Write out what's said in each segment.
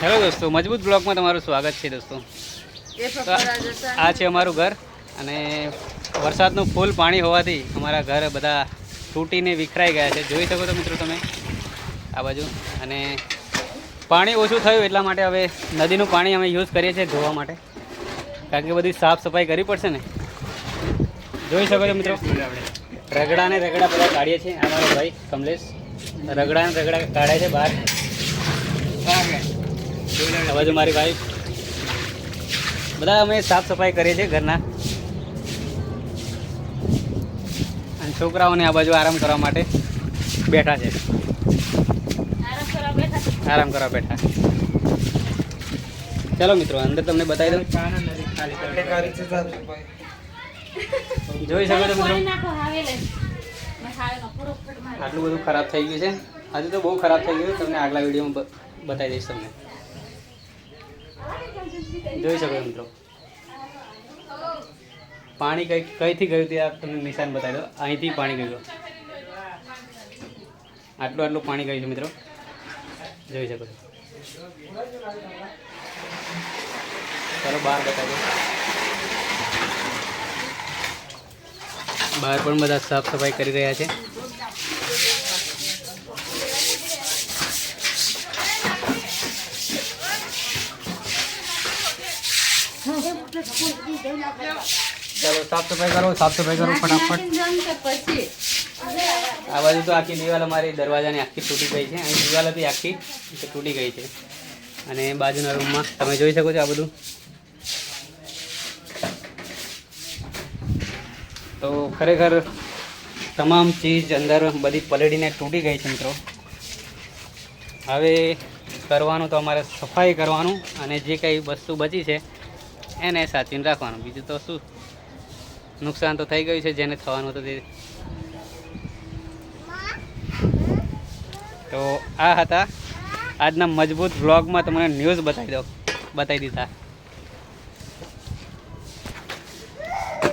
Hello દોસ્તો મજબૂત બ્લોગમાં તમારું સ્વાગત છે દોસ્તો. આ છે અમારું ઘર અને વરસાદનું ફૂલ પાણી હોવાથી અમારા ઘર બધા તૂટીને વિખરાઈ ગયા છે. જોઈ શકો છો મિત્રો તમે આ બાજુ. અને પાણી ઓછું થયું એટલા માટે હવે નદીનું પાણી અમે યુઝ કરીએ છીએ ધોવા માટે. કારણ કે બધી સાફ સફાઈ કરવી પડશે ને. જોઈ શકો છો મિત્રો રગડા ને રગડા બધા કાઢીએ છીએ. અમારો ભાઈ કમલેશ. રગડા ને રગડા કાઢે છે બહાર. બાજુ મારી વાઈફ બધા અમે સાફ સફાઈ કરીએ છીએ ઘરના. અને છોકરાઓને આ બાજુ આરામ કરવા માટે બેઠા છે. આરામ કરવા બેઠા. ચાલો મિત્રો, અંદર તમને બતાવી દઉં. જોઈ શકો છો. આટલું બધું ખરાબ થઈ ગયું છે. આજે તો બહુ ખરાબ થઈ ગયું તમને આગલા વિડીયોમાં બતાવી દઈશ તમને. જોઈ શકો મિત્રો. પાણી કઈ કઈથી ગયું તે તમને નિશાન બતાવી દો. અહીંથી પાણી ગયું આટલું આટલું પાણી ગયું છે મિત્રો. જોઈ શકો ચાલો બહાર બતાવી દો. બહાર પણ બધા સાફ સફાઈ કરી રહ્યા છે. ચાલો સાફ સફાઈ કરો સાફ સફાઈ કરો ફટાફટ. આ બાજુ તો આખી દિવાલ અમારી દરવાજાની આખી તૂટી ગઈ છે. અહીં દિવાલ હતી આખી તૂટી ગઈ છે. અને બાજુના રૂમમાં, તમે જોઈ શકો છો આ બધું. તો ખરેખર તમામ ચીજ અંદર બધી પલળીને તૂટી ગઈ છે મિત્રો. હવે કરવાનું તો અમારે સફાઈ કરવાનું અને જે કંઈ વસ્તુ બચી છે એને સાચવીને રાખવાનું. બીજું તો શું? નુકસાન તો થઈ ગયું છે, જેને થવાનું હતું તે. તો આ હતા આજના મજબૂત બ્લોગમાં તમને ન્યૂઝ બતાવી દો બતાવી દીધા.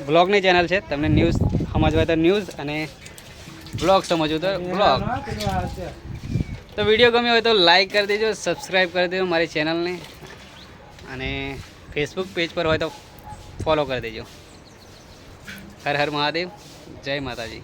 બ્લોગની ચેનલ છે, તમને ન્યૂઝ સમજવા તો ન્યૂઝ અને બ્લોગ સમજવું તો બ્લોગ તો વીડિયો ગમ્યો હોય તો લાઈક કરી દેજો, સબસ્ક્રાઈબ કરી દેજો મારી ચેનલને. અને ફેસબુક પેજ પર હોય તો ફોલો કરી દેજો. હર હર મહાદેવ. જય માતાજી.